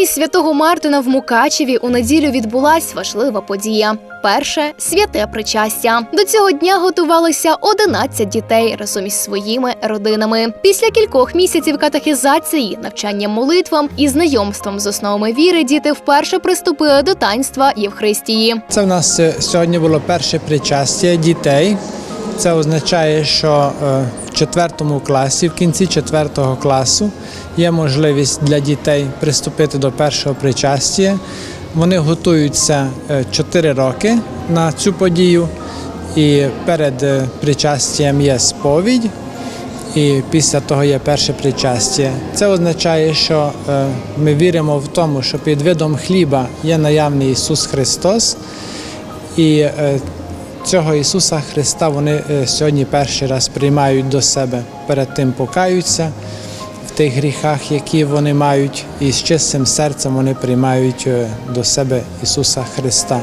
святого Мартина в Мукачеві у неділю відбулась важлива подія. Перше святе причастя. До цього дня готувалися 11 дітей разом із своїми родинами. Після кількох місяців катехізації, навчанням молитвам і знайомством з основами віри, діти вперше приступили до таїнства Євхристії. Це в нас е, сьогодні було перше причастя дітей. Це означає, що е, в четвертому класі, в кінці четвертого класу, є можливість для дітей приступити до першого причастя. Вони готуються 4 роки на цю подію, і перед е, причастям є сповідь, і після того є перше причастя. Це означає, що е, ми віримо в тому, що під видом хліба є наявний Ісус Христос, і е, цього Ісуса Христа вони е, сьогодні перший раз приймають до себе, перед тим покаються в тих гріхах, які вони мають, і з чистим серцем вони приймають е, до себе Ісуса Христа.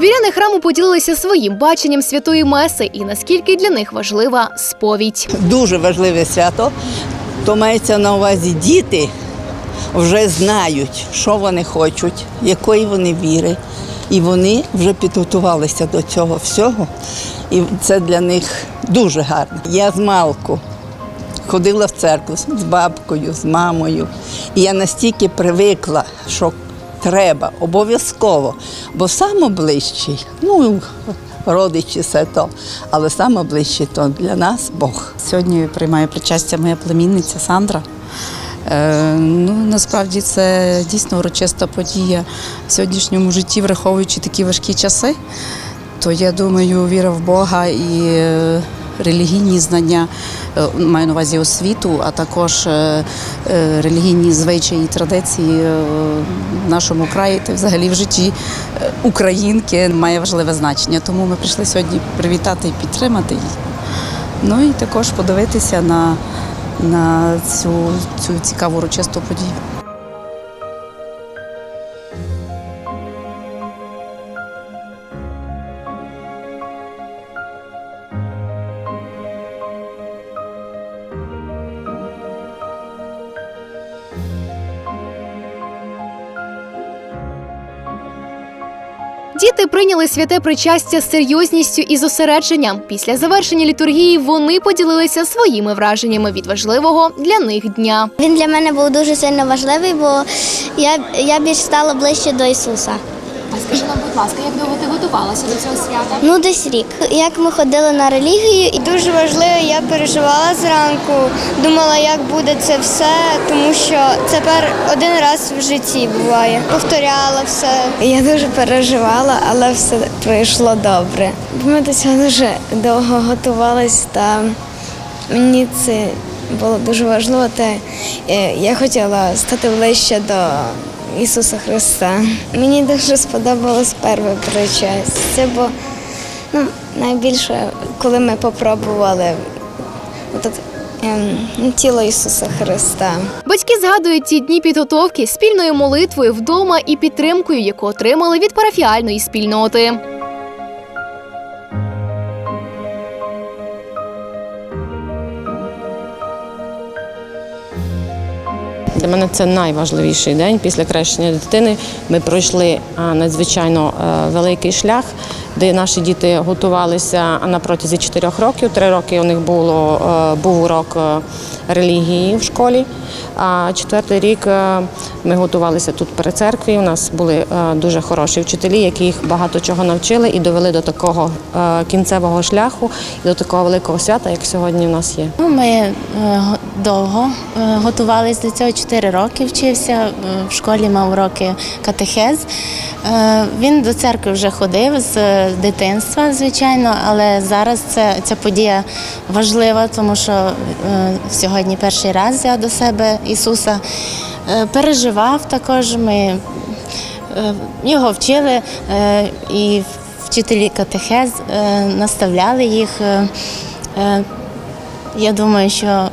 Віряни храму поділилися своїм баченням святої меси і наскільки для них важлива сповідь. дуже важливе свято, то мається на увазі діти вже знають, що вони хочуть, якої вони віри. І вони вже підготувалися до цього всього. І це для них дуже гарно. Я з малку ходила в церкву з бабкою, з мамою. І я настільки привикла, що треба обов'язково, бо найближчий, ну, родичі все то, але найближчий то для нас Бог. Сьогодні приймає причастя моя племінниця Сандра. Е, ну, насправді це дійсно урочиста подія в сьогоднішньому житті, враховуючи такі важкі часи. То я думаю, віра в Бога і е, релігійні знання, е, маю на увазі освіту, а також релігійні звичаї і традиції в нашому краї та взагалі в житті українки має важливе значення. Тому ми прийшли сьогодні привітати і підтримати її. Ну і також подивитися на, на цю, цю цікаву урочисту подію. Діти прийняли святе причастя з серйозністю і зосередженням. Після завершення літургії вони поділилися своїми враженнями від важливого для них дня. Він для мене був дуже сильно важливий, бо я, я більш стала ближче до Ісуса. А скажи нам, будь ласка, як довго ти готувалася до цього свята? Ну, десь рік. Як ми ходили на релігію, і дуже важливо, я переживала зранку, думала, як буде це все, тому що це пер один раз в житті буває. Повторяла все. Я дуже переживала, але все пройшло добре. Ми до цього дуже довго готувалися, та мені це було дуже важливо. Та е, я хотіла стати ближче до Ісуса Христа. Мені дуже сподобалось перше причастя, бо ну, найбільше, коли ми попробували отут, ем, тіло Ісуса Христа. Батьки згадують ті дні підготовки спільною молитвою вдома і підтримкою, яку отримали від парафіальної спільноти. Для мене це найважливіший день після крещення дитини. Ми пройшли надзвичайно е, великий шлях, де наші діти готувалися на протязі чотирьох років. Три роки у них було е, був урок е, релігії в школі. А четвертий рік е, ми готувалися тут при церкві. У нас були дуже хороші вчителі, які їх багато чого навчили і довели до такого кінцевого шляху і до такого великого свята, як сьогодні в нас є. Ну, Ми довго готувалися до цього, 4 роки вчився. В школі мав уроки катехез. Е, Він до церкви вже ходив з е, дитинства, звичайно, але зараз це, ця подія важлива, тому що е, сьогодні перший раз взяв до себе Ісуса. Переживав також. Ми його вчили і вчителі катехез наставляли їх. я думаю, що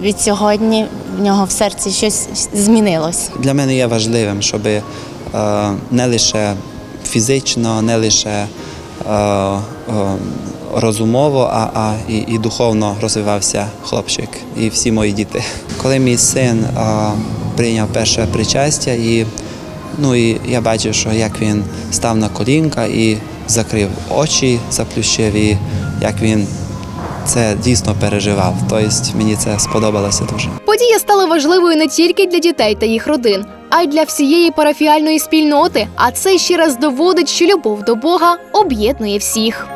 від сьогодні в нього в серці щось змінилось. Для мене є важливим, щоб е, не лише фізично, не лише е, е, розумово, а, а і, і духовно розвивався хлопчик і всі мої діти. Коли мій син а, прийняв перше причастя, і, ну, і я бачив, що як він став на колінка і закрив очі, заплющив, і як він це дійсно переживав. Тобто мені це сподобалося дуже. Подія стала важливою не тільки для дітей та їх родин, а й для всієї парафіальної спільноти. А це ще раз доводить, що любов до Бога об'єднує всіх.